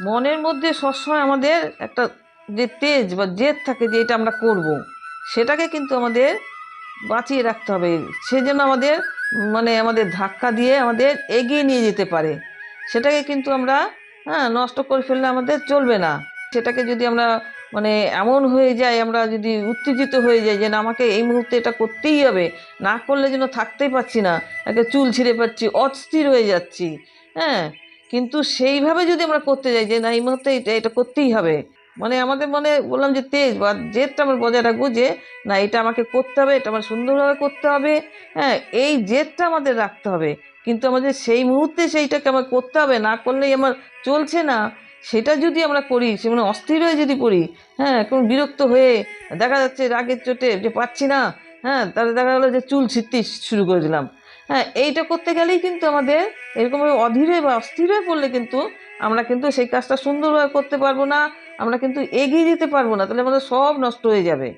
মনের মধ্যে সবসময় আমাদের একটা যে তেজ বা জেদ থাকে যে এটা আমরা করব। সেটাকে কিন্তু আমাদের বাঁচিয়ে রাখতে হবে। সে যেন আমাদের মানে আমাদের ধাক্কা দিয়ে আমাদের এগিয়ে নিয়ে যেতে পারে। সেটাকে কিন্তু আমরা হ্যাঁ নষ্ট করে ফেললে আমাদের চলবে না। সেটাকে যদি আমরা মানে এমন হয়ে যায়, আমরা যদি উত্তেজিত হয়ে যাই যে না, আমাকে এই মুহূর্তে এটা করতেই হবে, না করলে যেন থাকতেই পারছি না। একে চুল ছিঁড়ে পাচ্ছি অস্থির হয়ে যাচ্ছি। হ্যাঁ কিন্তু সেইভাবে যদি আমরা করতে যাই, যে না, এই মুহূর্তে এটা এটা করতেই হবে। মানে আমাদের মনে বললাম যে তেজ বা জেদটা আমরা বজায় রাখব যে, না, এটা আমাকে করতে হবে, এটা আমার সুন্দরভাবে করতে হবে। হ্যাঁ এই জেদটা আমাদের রাখতে হবে। কিন্তু আমাদের সেই মুহূর্তে সেইটাকে আমার করতে হবে, না করলেই আমার চলছে না, সেটা যদি আমরা করি, সে মানে অস্থির হয়ে যদি পড়ি হ্যাঁ কোন বিরক্ত হয়ে দেখা যাচ্ছে রাগের চোটে যে পাচ্ছি না হ্যাঁ তাহলে দেখা গেলো যে চুল ছিঁড়তে শুরু করে দিলাম। হ্যাঁ এইটা করতে গেলেই কিন্তু আমাদের এরকমভাবে অধীরে বা অস্থিরে পড়লে কিন্তু আমরা কিন্তু সেই কাজটা সুন্দরভাবে করতে পারব না, আমরা কিন্তু এগিয়ে যেতে পারব না, তাহলে আমাদের সব নষ্ট হয়ে যাবে।